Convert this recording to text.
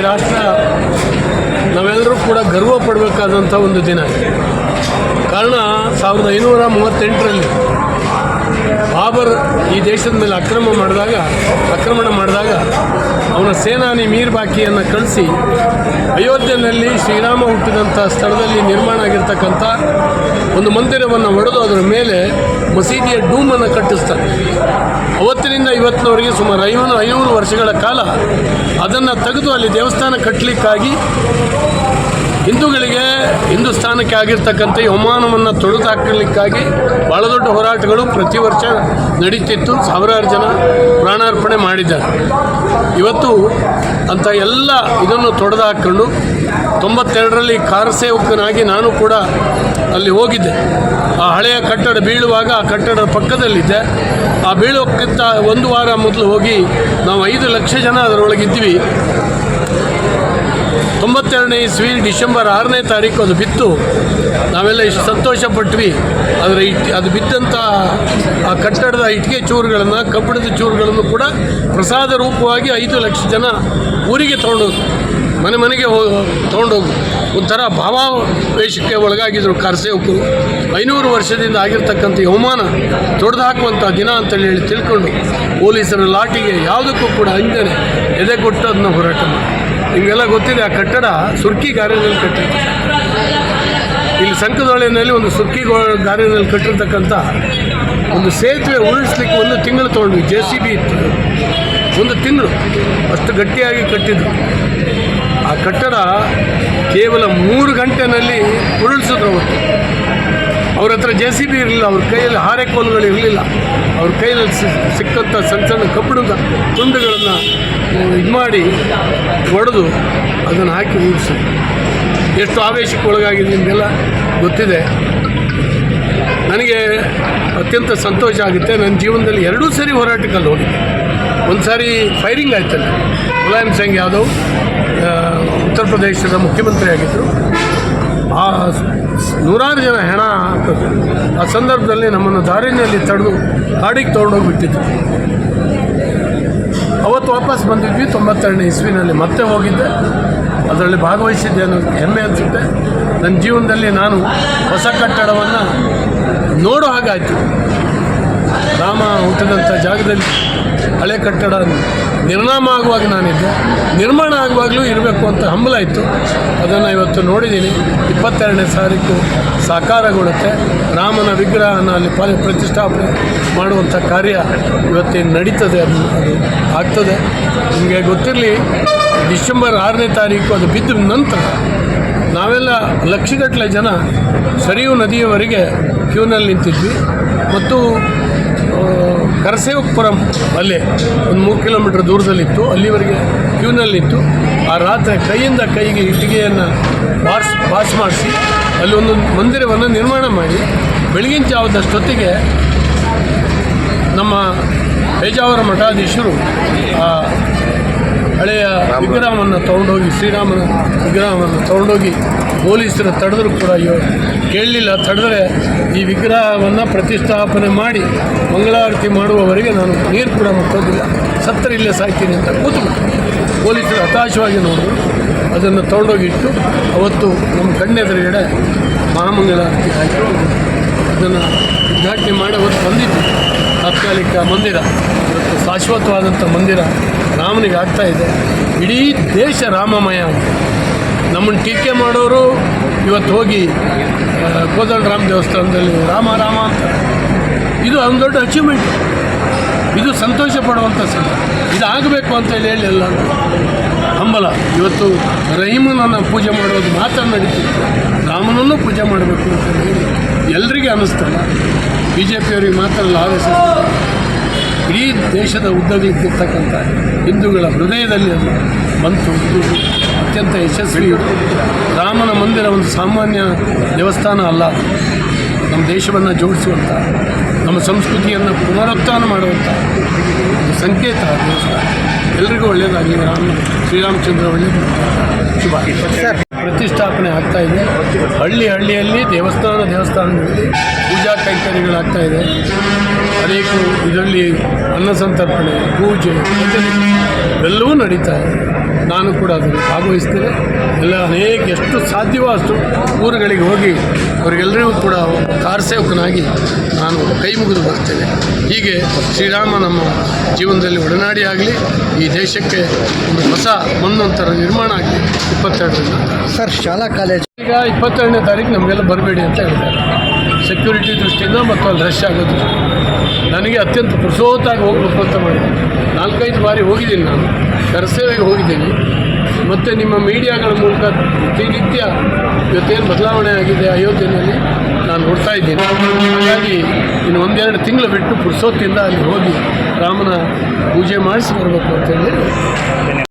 ರಾಷ್ಟ್ರ ನಾವೆಲ್ಲರೂ ಕೂಡ ಗರ್ವ ಪಡಬೇಕಾದಂಥ ಒಂದು ದಿನ. ಕಾರಣ ಸಾವಿರದ ಐನೂರ ಮೂವತ್ತೆಂಟರಲ್ಲಿ ಬಾಬರ್ ಈ ದೇಶದ ಮೇಲೆ ಅಕ್ರಮ ಮಾಡಿದಾಗ, ಆಕ್ರಮಣ ಮಾಡಿದಾಗ ಅವನ ಸೇನಾನಿ ಮೀರ್ ಬಾಕಿಯನ್ನು ಕಳಿಸಿ ಅಯೋಧ್ಯೆಯಲ್ಲಿ ಶ್ರೀರಾಮ ಹುಟ್ಟಿದಂಥ ಸ್ಥಳದಲ್ಲಿ ನಿರ್ಮಾಣ ಆಗಿರ್ತಕ್ಕಂಥ ಒಂದು ಮಂದಿರವನ್ನು ಒಡೆದು ಅದರ ಮೇಲೆ ಮಸೀದಿಯ ಡೂಮನ್ನು ಕಟ್ಟಿಸ್ತಾರೆ. ಅವತ್ತಿನಿಂದ ಇವತ್ತಿನವರೆಗೆ ಸುಮಾರು ಐವತ್ತು ಐನೂರು ವರ್ಷಗಳ ಕಾಲ ಅದನ್ನು ತೆಗೆದು ಅಲ್ಲಿ ದೇವಸ್ಥಾನ ಕಟ್ಟಲಿಕ್ಕಾಗಿ ಹಿಂದೂಗಳಿಗೆ ಹಿಂದೂಸ್ತಾನಕ್ಕೆ ಆಗಿರ್ತಕ್ಕಂಥ ಈ ಅವಮಾನವನ್ನು ತೊಡೆದು ಹಾಕಲಿಕ್ಕಾಗಿ ಭಾಳ ದೊಡ್ಡ ಹೋರಾಟಗಳು ಪ್ರತಿ ವರ್ಷ ನಡೀತಿತ್ತು. ಸಾವಿರಾರು ಜನ ಪ್ರಾಣಾರ್ಪಣೆ ಮಾಡಿದ್ದಾರೆ. ಇವತ್ತು ಅಂಥ ಎಲ್ಲ ಇದನ್ನು ತೊಡೆದು ಹಾಕ್ಕೊಂಡು ತೊಂಬತ್ತೆರಡರಲ್ಲಿ ಕಾರಸೇವಕನಾಗಿ ನಾನು ಕೂಡ ಅಲ್ಲಿ ಹೋಗಿದ್ದೆ. ಆ ಹಳೆಯ ಕಟ್ಟಡ ಬೀಳುವಾಗ ಆ ಕಟ್ಟಡದ ಪಕ್ಕದಲ್ಲಿದ್ದೆ. ಆ ಬೀಳೋಕ್ಕಿಂತ ಒಂದು ವಾರ ಮೊದಲು ಹೋಗಿ ನಾವು ಐದು ಲಕ್ಷ ಜನ ಅದರೊಳಗಿದ್ವಿ ತೊಂಬತ್ತೆರಡನೇ ಇಸ್ವಿ ಡಿಸೆಂಬರ್ ಆರನೇ ತಾರೀಕು ಅದು ಬಿತ್ತು. ನಾವೆಲ್ಲ ಇಷ್ಟು ಸಂತೋಷ ಪಟ್ವಿ. ಆದರೆ ಇಟ್, ಅದು ಬಿದ್ದಂಥ ಆ ಕಟ್ಟಡದ ಇಟ್ಟಿಗೆ ಚೂರುಗಳನ್ನು, ಕಬ್ಬಿಣದ ಚೂರುಗಳನ್ನು ಕೂಡ ಪ್ರಸಾದ ರೂಪವಾಗಿ ಐದು ಲಕ್ಷ ಜನ ಊರಿಗೆ ತೊಗೊಂಡೋಗಿ ಮನೆ ಮನೆಗೆ ಹೋಗಿ ತೊಗೊಂಡೋಗಿ ಒಂಥರ ಭಾವಾವೇಶಕ್ಕೆ ಒಳಗಾಗಿದ್ದರು ಕಾರ್ಸೇವಕರು. ಐನೂರು ವರ್ಷದಿಂದ ಆಗಿರ್ತಕ್ಕಂಥ ಅವಮಾನ ತೊಡೆದು ಹಾಕುವಂಥ ದಿನ ಅಂತೇಳಿ ಹೇಳಿ ತಿಳ್ಕೊಂಡು ಪೊಲೀಸರ ಲಾಟಿಗೆ ಯಾವುದಕ್ಕೂ ಕೂಡ ಅಂಜನೆ ಎದೆ ಕೊಟ್ಟು ಅದನ್ನ ಹೋರಾಟ ಮಾಡಿ ನಿಮಗೆಲ್ಲ ಗೊತ್ತಿದೆ, ಆ ಕಟ್ಟಡ ಸುರ್ಕಿ ಗಾರ್ಯದಲ್ಲಿ ಕಟ್ಟಿದೆ ಇಲ್ಲಿ ಸಂಕದೊಳೆಯಲ್ಲಿ ಒಂದು ಸುರ್ಕಿ ಗಾರ್ಯನಲ್ಲಿ ಕಟ್ಟಿರ್ತಕ್ಕಂಥ ಒಂದು ಸೇತುವೆ ಉರುಳಿಸ್ಲಿಕ್ಕೆ ಒಂದು ತಿಂಗಳು ತೊಗೊಂಡ್ವಿ ಜೆ ಸಿ ಬಿ ಇತ್ತು. ಒಂದು ತಿಂಗಳು ಅಷ್ಟು ಗಟ್ಟಿಯಾಗಿ ಕಟ್ಟಿದ್ರು. ಆ ಕಟ್ಟಡ ಕೇವಲ ಮೂರು ಗಂಟೆನಲ್ಲಿ ಉರುಳಿಸಿದ್ರು ಅವತ್ತು. ಅವ್ರ ಹತ್ರ ಜೆ ಸಿ ಬಿ ಇರಲಿಲ್ಲ, ಅವ್ರ ಕೈಯಲ್ಲಿ ಹಾರೆ ಕೋಲುಗಳು ಇರಲಿಲ್ಲ. ಅವ್ರ ಕೈಯಲ್ಲಿ ಸಿಕ್ಕಂಥ ಸಣ್ಣ ಸಣ್ಣ ಕಬ್ಬಿಣದ ತುಂಡುಗಳನ್ನು ಇದು ಮಾಡಿ ಒಡೆದು ಅದನ್ನು ಹಾಕಿ ಮುಗಿಸಿ ಎಷ್ಟು ಆವೇಶಕ್ಕೆ ಒಳಗಾಗಿದೆ ನಿಮಗೆಲ್ಲ ಗೊತ್ತಿದೆ. ನನಗೆ ಅತ್ಯಂತ ಸಂತೋಷ ಆಗುತ್ತೆ. ನನ್ನ ಜೀವನದಲ್ಲಿ ಎರಡೂ ಸರಿ ಹೋರಾಟಕ್ಕಲ್ಲಿ ಹೋಗಿದ್ದೆ. ಒಂದು ಸಾರಿ ಫೈರಿಂಗ್ ಆಯ್ತಲ್ಲ. ಮುಲಾಯಂ ಸಿಂಗ್ ಯಾದವ್ ಉತ್ತರ ಪ್ರದೇಶದ ಮುಖ್ಯಮಂತ್ರಿ ಆಗಿದ್ದರು ಆ ನೂರಾರು ಜನ ಹೆಣ ಆ ಸಂದರ್ಭದಲ್ಲಿ ನಮ್ಮನ್ನು ದಾರಿನಲ್ಲಿ ತಡೆದು ಕಾಡಿಗೆ ತೊಗೊಂಡೋಗ್ಬಿಟ್ಟಿದ್ರು. ಅವತ್ತು ವಾಪಸ್ ಬಂದಿದ್ವಿ, ತೊಂಬತ್ತೆರಡನೇ ಇಸ್ವಿನಲ್ಲಿ ಮತ್ತೆ ಹೋಗಿದ್ದೆ. ಅದರಲ್ಲಿ ಭಾಗವಹಿಸಿದ್ದೆ ಅನ್ನೋದು ಹೆಮ್ಮೆ ಅನಿಸುತ್ತೆ. ನನ್ನ ಜೀವನದಲ್ಲಿ ನಾನು ಹೊಸ ಕಟ್ಟಡವನ್ನು ನೋಡೋ ಹಾಗಾಯಿತು. ರಾಮ ಹುಟ್ಟಿದಂಥ ಜಾಗದಲ್ಲಿ ಹಳೆ ಕಟ್ಟಡ ನಿರ್ನಾಮ ಆಗುವಾಗ ನಾನಿದ್ದೆ. ನಿರ್ಮಾಣ ಆಗುವಾಗಲೂ ಇರಬೇಕು ಅಂತ ಹಂಬಲ ಇತ್ತು. ಅದನ್ನು ಇವತ್ತು ನೋಡಿದ್ದೀನಿ. ಇಪ್ಪತ್ತೆರಡನೇ ತಾರೀಕು ಸಾಕಾರಗೊಳ್ಳುತ್ತೆ. ರಾಮನ ವಿಗ್ರಹನ ಅಲ್ಲಿ ಪಾಲಿ ಪ್ರತಿಷ್ಠಾಪನೆ ಮಾಡುವಂಥ ಕಾರ್ಯ ಇವತ್ತೇನು ನಡೀತದೆ ಅದು ಅದು ಆಗ್ತದೆ. ನಿಮಗೆ ಗೊತ್ತಿರಲಿ, ಡಿಸೆಂಬರ್ ಆರನೇ ತಾರೀಕು ಅದು ಬಿದ್ದ ನಂತರ ನಾವೆಲ್ಲ ಲಕ್ಷಗಟ್ಟಲೆ ಜನ ಸರಿಯು ನದಿಯವರೆಗೆ ಕ್ಯೂನಲ್ಲಿ ನಿಂತಿದ್ವಿ. ಮತ್ತು ಕರಸೇವಕಪುರಂ ಅಲ್ಲಿ ಒಂದು ಮೂರು ಕಿಲೋಮೀಟರ್ ದೂರದಲ್ಲಿತ್ತು. ಅಲ್ಲಿವರೆಗೆ ಕ್ಯೂನಲ್ಲಿತ್ತು. ಆ ರಾತ್ರಿ ಕೈಯಿಂದ ಕೈಗೆ ಇಟ್ಟಿಗೆಯನ್ನು ಬಾಸ್ ಬಾಸ್ ಮಾಡಿಸಿ ಅಲ್ಲಿ ಒಂದು ಮಂದಿರವನ್ನು ನಿರ್ಮಾಣ ಮಾಡಿ ಬೆಳಗಿನ ಜಾವದಷ್ಟೊತ್ತಿಗೆ ನಮ್ಮ ಪೇಜಾವರ ಮಠಾಧೀಶರು ಆ ಹಳೆಯ ವಿಗ್ರಹವನ್ನು ತೊಗೊಂಡೋಗಿ ಶ್ರೀರಾಮನ ವಿಗ್ರಹವನ್ನು ತೊಗೊಂಡೋಗಿ ಪೊಲೀಸರು ತಡೆದ್ರು ಕೂಡ ಇವರು ಕೇಳಲಿಲ್ಲ. ತಡೆದ್ರೆ ಈ ವಿಗ್ರಹವನ್ನು ಪ್ರತಿಷ್ಠಾಪನೆ ಮಾಡಿ ಮಂಗಳಾರತಿ ಮಾಡುವವರೆಗೆ ನಾನು ನೀರು ಕೂಡ ಮುಟ್ಟೋದಿಲ್ಲ ಸತ್ತರೆ ಇಲ್ಲೇ ಸಾಯ್ತೀನಿ ಅಂತ ಕೂತು ಪೊಲೀಸರು ಹತಾಶವಾಗಿ ನೋಡಿದ್ರು. ಅದನ್ನು ತೊಗೊಂಡೋಗಿಟ್ಟು ಅವತ್ತು ನಮ್ಮ ಕಣ್ಣೆದುರುಗಡೆ ಮಹಾಮಂಗಳಾರತಿ ಆಯಿತು. ಅದನ್ನು ಉದ್ಘಾಟನೆ ಮಾಡಿ ಅವತ್ತು ಬಂದಿದ್ದು ತಾತ್ಕಾಲಿಕ ಮಂದಿರ, ಇವತ್ತು ಶಾಶ್ವತವಾದಂಥ ಮಂದಿರ ರಾಮನಿಗೆ ಆಗ್ತಾ ಇದೆ. ಇಡೀ ದೇಶ ರಾಮಮಯ ನಮ್ಮನ್ನು ಟೀಕೆ ಮಾಡೋರು ಇವತ್ತು ಹೋಗಿ ರಾಮ ದೇವಸ್ಥಾನದಲ್ಲಿ ರಾಮ ರಾಮ ಅಂತ. ಇದು ಒಂದು ದೊಡ್ಡ ಅಚೀವ್ಮೆಂಟ್ ಇದು ಸಂತೋಷ ಪಡುವಂಥ ಸಂ ಇದು ಆಗಬೇಕು ಅಂತ ಹೇಳಿ ಎಲ್ಲ ಹಂಬಲ, ಇವತ್ತು ರಹೀಮನನ್ನು ಪೂಜೆ ಮಾಡೋದು ಮಾತ್ರ ನಡೀತಿತ್ತು ರಾಮನನ್ನು ಪೂಜೆ ಮಾಡಬೇಕು ಅಂತ ಹೇಳಿ ಎಲ್ರಿಗೆ ಅನ್ನಿಸ್ತಲ್ಲ ಬಿ ಜೆ ಪಿಯವರಿಗೆ ಮಾತ್ರ ಲಾಭ ಇಡೀ ದೇಶದ ಉದ್ದವಿದ್ದಿರ್ತಕ್ಕಂಥ ಹಿಂದೂಗಳ ಹೃದಯದಲ್ಲಿ ಅದು ಬಂತು. ಇದು ಅತ್ಯಂತ ಯಶಸ್ವಿ ರಾಮನ ಮಂದಿರ ಒಂದು ಸಾಮಾನ್ಯ ದೇವಸ್ಥಾನ ಅಲ್ಲ. ನಮ್ಮ ದೇಶವನ್ನು ಜೋಡಿಸುವಂಥ ನಮ್ಮ ಸಂಸ್ಕೃತಿಯನ್ನು ಪುನರುತ್ಥಾನ ಮಾಡುವಂಥ ಒಂದು ಸಂಕೇತ ದೇವಸ್ಥಾನ. ಎಲ್ರಿಗೂ ಒಳ್ಳೆಯದಾಗಲಿ ರಾಮ, ಶ್ರೀರಾಮಚಂದ್ರ ಒಳ್ಳೆಯದು ಶುಭ. ಪ್ರತಿಷ್ಠಾಪನೆ ಆಗ್ತಾ ಇದೆ. ಹಳ್ಳಿ ಹಳ್ಳಿಯಲ್ಲಿ ದೇವಸ್ಥಾನ ದೇವಸ್ಥಾನಗಳಲ್ಲಿ ಪೂಜಾ ಕೈಂಕರ್ಯಗಳಾಗ್ತಾ ಇದೆ. ಅನೇಕ ಇದರಲ್ಲಿ ಅನ್ನ ಸಂತರ್ಪಣೆ, ಪೂಜೆ ಎಲ್ಲವೂ ನಡೀತಾ ಇದೆ. ನಾನು ಕೂಡ ಅದನ್ನು ಭಾಗವಹಿಸ್ತೇನೆ. ಎಲ್ಲ ಅನೇಕ ಎಷ್ಟು ಸಾಧ್ಯವೋ ಅಷ್ಟು ಊರುಗಳಿಗೆ ಹೋಗಿ ಅವರಿಗೆಲ್ಲರಿಗೂ ಕೂಡ ಕಾರ್ ಸೇವಕನಾಗಿ ನಾನು ಕೈ ಮುಗಿದು ಬರ್ತೇನೆ ಹೀಗೆ ಶ್ರೀರಾಮ ನಮ್ಮ ಜೀವನದಲ್ಲಿ ಒಡನಾಡಿ ಆಗಲಿ ಈ ದೇಶಕ್ಕೆ ಒಂದು ಹೊಸ ಮನ್ನೊಂಥರ ನಿರ್ಮಾಣ ಆಗಲಿ ಇಪ್ಪತ್ತೆರಡರಿಂದ. ಸರ್ ಶಾಲಾ ಕಾಲೇಜ್ ಈಗ ಇಪ್ಪತ್ತೆರಡನೇ ತಾರೀಕು ನಮಗೆಲ್ಲ ಬರಬೇಡಿ ಅಂತ ಹೇಳ್ತಾರೆ. ಸೆಕ್ಯೂರಿಟಿ ದೃಷ್ಟಿಯಿಂದ ಮತ್ತು ಅಲ್ಲಿ ರಶ್ ಆಗೋದು. ನನಗೆ ಅತ್ಯಂತ ಪ್ರಸೋತಾಗಿ ಹೋಗಬೇಕು ಅಂತ ಮಾಡಿದೆ ನಾಲ್ಕೈದು ಬಾರಿ ಹೋಗಿದ್ದೀನಿ ನಾನು. ಕರಸೇವೆಗೆ ಹೋಗಿದ್ದೀನಿ. ಮತ್ತು ನಿಮ್ಮ ಮೀಡಿಯಾಗಳ ಮೂಲಕ ಪ್ರತಿನಿತ್ಯ ಇವತ್ತೇನು ಬದಲಾವಣೆ ಆಗಿದೆ ಅಯೋಧ್ಯೆಯಲ್ಲಿ ನಾನು ನೋಡ್ತಾ ಇದ್ದೀನಿ. ಹಾಗಾಗಿ ಇನ್ನು ಒಂದೆರಡು ತಿಂಗಳು ಬಿಟ್ಟು ಪುರ್ಸೋತ್ತಿಂದ ಅಲ್ಲಿ ಹೋಗಿ ರಾಮನ ಪೂಜೆ ಮಾಡಿಸಿ ಬರಬೇಕು ಅಂತೇಳಿ